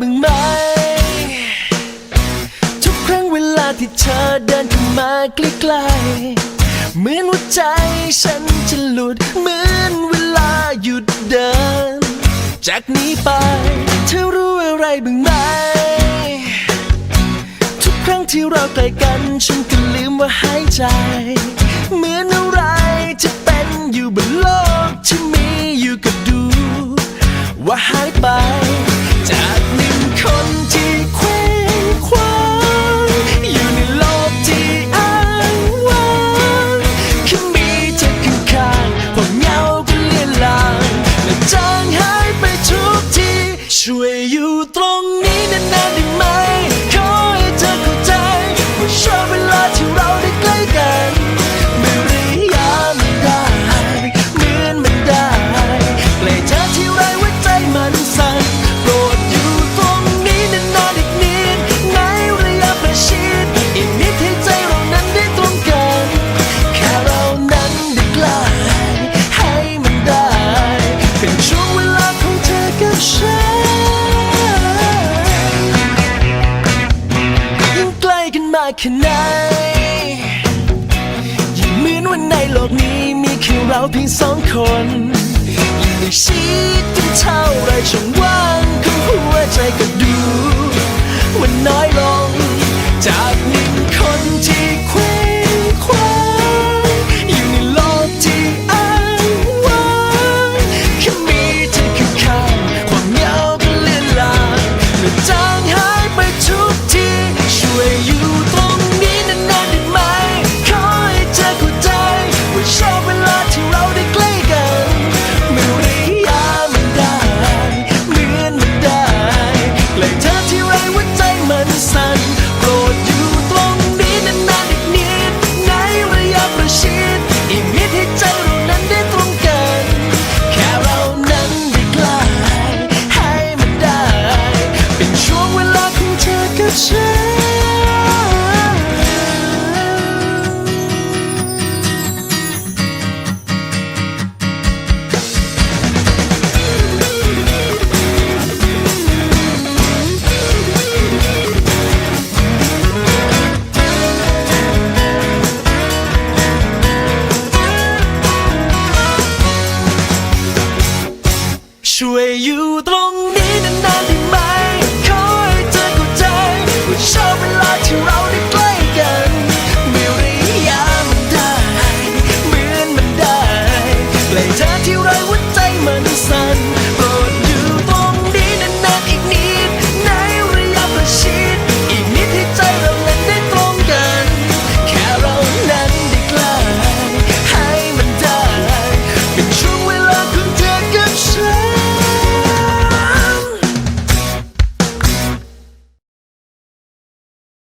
บ้างไหม ทุกครั้งเวลาที่เธอเดินเข้ามาใกล้ๆเหมือนหัวใจฉันจะหลุด เหมือนเวลาหยุดเดิน จากนี้ไป เธอรู้อะไรบ้างไหม ทุกครั้งที่เราใกล้กัน ฉันก็ลืมว่าหายใจ เหมือนอะไรจะเป็นอยู่บนโลก วากแค่ไหนยิ่งเหมือนว่าในโลกนี้มีแค่เราเพียงสองคนยิ่งได้ชิดกันเท่าไรช่องว่าง ช่ว